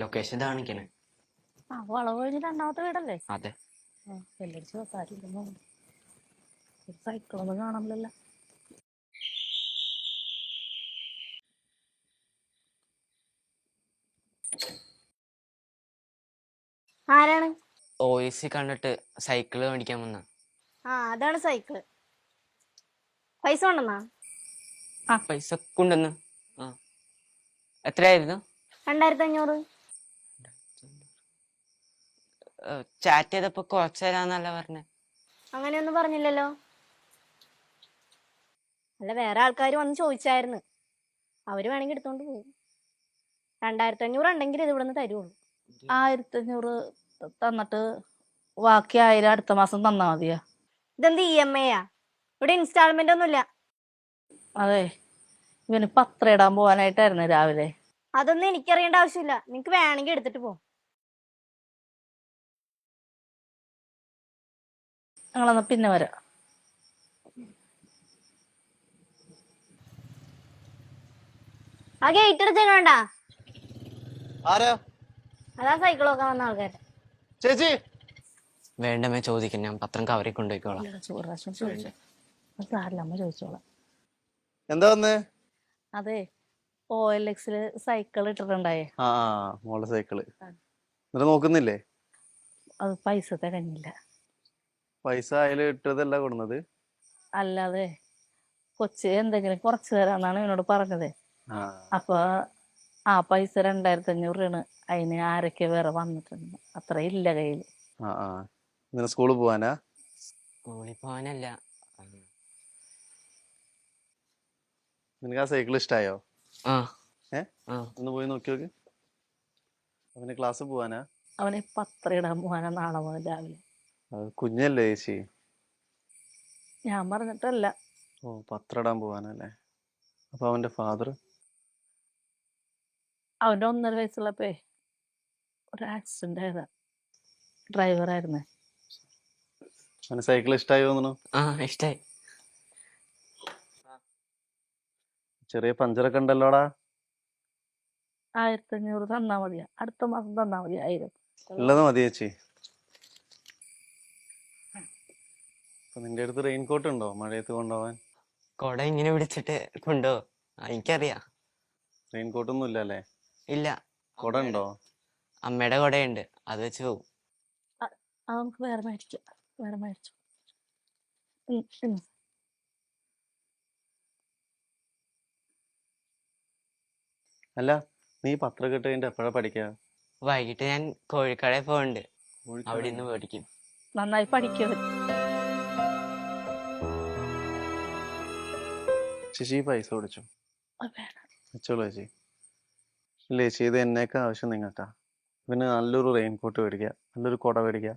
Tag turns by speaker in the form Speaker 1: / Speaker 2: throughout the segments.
Speaker 1: Location കാണിക്കണേ.
Speaker 2: ആ വളവ് കഴിഞ്ഞ് രണ്ടാമത്തെ വീടല്ലേ?
Speaker 1: അതെ.
Speaker 2: ആ വെല്ലടിച്ച് വെക്കാറില്ലെന്നോ ഒരു സൈക്കിളൊന്നും കാണാമല്ലോ
Speaker 3: ആരാണ്?
Speaker 1: ഓയിസി കണ്ടിട്ട് സൈക്കിൾ മേടിക്കാൻ വന്ന.
Speaker 3: ആ അതാണ് സൈക്കിൾ പൈസ കൊണ്ടെന്നാ
Speaker 1: ആ പൈസ കൊണ്ടുവന്ന് ആ. എത്രയായിരുന്നു?
Speaker 3: രണ്ടായിരത്തി അഞ്ഞൂറ്
Speaker 1: ചാറ്റ് ചെയ്തപ്പോ കുറച്ചു തരാന്നല്ല പറഞ്ഞേ.
Speaker 3: അങ്ങനെയൊന്നും പറഞ്ഞില്ലല്ലോ. അല്ല വേറെ ആൾക്കാർ വന്ന് ചോദിച്ചായിരുന്നു. അവർ വേണമെങ്കിൽ എടുത്തോണ്ട് പോകും. രണ്ടായിരത്തി അഞ്ഞൂറ് ഉണ്ടെങ്കിൽ ഇത് ഇവിടുന്ന് തരുള്ളൂ.
Speaker 2: ആയിരത്തി അഞ്ഞൂറ് തന്നിട്ട് ബാക്കി ആയിരം അടുത്ത മാസം തന്നാ മതിയാ.
Speaker 3: ഇതെന്ത് ഇ എം ഐ ആ? ഇവിടെ ഇൻസ്റ്റാൾമെന്റ് ഒന്നുമില്ല.
Speaker 2: അതെ ഇവന് പത്ര ഇടാൻ പോവാനായിട്ടായിരുന്നു രാവിലെ.
Speaker 3: അതൊന്നും എനിക്കറിയേണ്ട ആവശ്യമില്ല. നിങ്ങക്ക് വേണമെങ്കിൽ എടുത്തിട്ട് പോ.
Speaker 2: ഞങ്ങളെന്നാ പിന്നെ വരാം.
Speaker 3: ആ ഗേറ്റ് അടച്ചേക്കണ്ട
Speaker 4: ആരാ?
Speaker 3: അതാ സൈക്കിൾ നോക്കാൻ വന്ന ആൾക്കാർ
Speaker 4: ചേച്ചി!
Speaker 1: വേണ്ടമേ ചോദിക്കും ഞാൻ പത്രം കവറി കൊണ്ടുപോയിക്കോളാം.
Speaker 2: ഒരു പ്രാവശ്യം ചോദിച്ചു അത് സാരില്ല അമ്മ ചോദിച്ചോളാം.
Speaker 4: എന്താ വന്നേ?
Speaker 2: അതെ ഓ എൽ എക്സിൽ സൈക്കിൾ ഇട്ടിട്ടുണ്ടായേ.
Speaker 4: ആ ആ, മോളുടെ സൈക്കിൾ എന്നിട്ട് നോക്കുന്നില്ലേ?
Speaker 2: അത് പൈസ തികഞ്ഞില്ല
Speaker 4: പൈസ അതിൽ ഇട്ടതല്ല കൊടുന്നത്?
Speaker 2: അല്ലാതെ കൊച്ച് എന്തെങ്കിലും കുറച്ച് തരാന്നാണ് എന്നോട് പറഞ്ഞത്.
Speaker 4: ആ.
Speaker 2: അപ്പൊ ആ പൈസ രണ്ടായിരത്തി അഞ്ഞൂറ് രൂപയാണ് അതിന് ആരൊക്കെ വേറെ വന്നിട്ടുണ്ട്. അത്ര ഇല്ല കയ്യിൽ
Speaker 4: ആ ആ. ഇന്നലെ സ്കൂളിൽ പോവാനാ?
Speaker 1: സ്കൂളിൽ പോവാനല്ല.
Speaker 4: നിനക്ക് ആ സൈക്കിൾ ഇഷ്ടായോ? ഒന്ന് പോയി നോക്കി നോക്ക് അവന് ക്ലാസ്സിൽ പോവാനാ?
Speaker 2: അവനെ പത്രം ഇടാൻ പോവാനാ നാളെ മുതൽ രാവിലെ.
Speaker 4: അത് കുഞ്ഞല്ലേ ചേച്ചി?
Speaker 2: ഞാൻ പറഞ്ഞിട്ടല്ല.
Speaker 4: ഓ പത്രടാൻ ഇടാൻ പോവാനല്ലേ? അപ്പൊ അവന്റെ ഫാദർ
Speaker 2: അവന്റെ ഒന്നര വയസ്സുള്ളപ്പേ ഒരു ആക്സിഡന്റ് ആയതാ. ഡ്രൈവറായിരുന്നേ
Speaker 4: അവന് സൈക്കിൾ ഇഷ്ടമായി തോന്നുന്നു?
Speaker 1: ആ ഇഷ്ടായി.
Speaker 4: ചെറിയ പഞ്ചറൊക്കെ ഉണ്ടല്ലോടാ?
Speaker 2: ആയിരത്തി അഞ്ഞൂറ് തന്നാ മതിയാ. അടുത്ത മാസം തന്നാ മതി ആയിരം.
Speaker 4: ഉള്ളത് മതി ചേച്ചി. നിന്റെ അടുത്ത് റെയിൻകോട്ട് ഉണ്ടോ? മഴയത്ത് കൊണ്ടുപോവാൻ?
Speaker 1: കൊട ഇങ്ങനെ പിടിച്ചിട്ട് കൊണ്ടോ? എനിക്കറിയാം.
Speaker 4: റെയിൻകോട്ട് ഒന്നും ഇല്ലല്ലേ
Speaker 1: ഇല്ല.
Speaker 4: കൊട ഉണ്ടോ?
Speaker 1: അമ്മയുടെ കൊടയുണ്ട്. അത് വെച്ച് പോകും
Speaker 2: അത് നമുക്ക് വേറെ മേടിക്കാം. വേറെ മേടിച്ചു.
Speaker 4: അല്ല നീ പത്രം കിട്ടുന്നതിന്റെ എപ്പോഴാ പഠിക്കുക
Speaker 1: വൈകിട്ട് ഞാൻ കോഴിക്കടയിൽ പോകുന്നുണ്ട് അവിടെ നിന്ന് പഠിക്കും
Speaker 2: നന്നായി പഠിക്കും
Speaker 4: ചേച്ചി ഈ പൈസ പിടിച്ചു? വെച്ചോളൂ ചേച്ചി. ഇല്ല ചേച്ചി ഇത് എന്നേക്കാ ആവശ്യം നിങ്ങൾക്കാ. പിന്നെ നല്ലൊരു റെയിൻകോട്ട് മേടിക്കുക നല്ലൊരു കുട മേടിക്കുക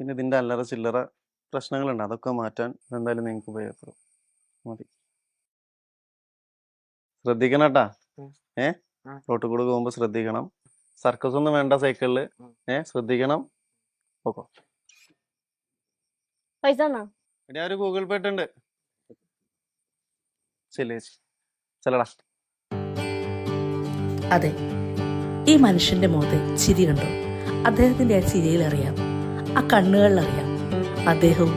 Speaker 4: പിന്നെ ഇതിന്റെ അല്ലറ ചില്ലറ പ്രശ്നങ്ങളുണ്ട് അതൊക്കെ മാറ്റാൻ എന്തായാലും നിങ്ങൾക്ക് ഉപയോഗപ്പെടും. മതി. ശ്രദ്ധിക്കണം കേട്ടാ. ഏ. റോട്ടിൽ കൂടെ പോകുമ്പോ ശ്രദ്ധിക്കണം. സർക്കസ് ഒന്നും വേണ്ട
Speaker 1: സൈക്കിളിൽ.
Speaker 4: ഏ? ശ്രദ്ധിക്കണം. ഓക്കോ
Speaker 3: പൈസ
Speaker 4: ഒരു ഗൂഗിൾ പേ ഉണ്ട്
Speaker 5: അതെ. ഈ മനുഷ്യന്റെ മുഖത്ത് ചിരി കണ്ടോ? അദ്ദേഹത്തിന്റെ ആ ചിരിയിൽ അറിയാം. ആ കണ്ണുകളിൽ അറിയാം. അദ്ദേഹവും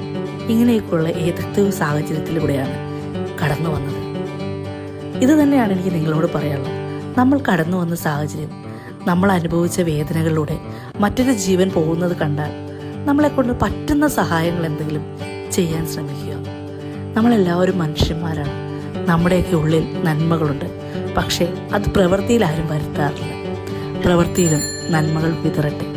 Speaker 5: ഇങ്ങനെയൊക്കെയുള്ള ഏതൊക്കെയോ സാഹചര്യത്തിലൂടെയാണ് കടന്നു വന്നത്. ഇത് തന്നെയാണ് എനിക്ക് നിങ്ങളോട് പറയാനുള്ളത്. നമ്മൾ കടന്നു വന്ന സാഹചര്യം നമ്മൾ അനുഭവിച്ച വേദനകളിലൂടെ മറ്റൊരു ജീവൻ പോകുന്നത് കണ്ടാൽ നമ്മളെ കൊണ്ട് പറ്റുന്ന സഹായങ്ങൾ എന്തെങ്കിലും ചെയ്യാൻ ശ്രമിക്കുക. നമ്മളെല്ലാവരും മനുഷ്യന്മാരാണ്. നമ്മുടെയൊക്കെ ഉള്ളിൽ നന്മകളുണ്ട്. പക്ഷേ അത് പ്രവൃത്തിയിൽ ആരും വരുത്താറില്ല. പ്രവൃത്തിയിലും നന്മകൾ വിതറട്ടെ.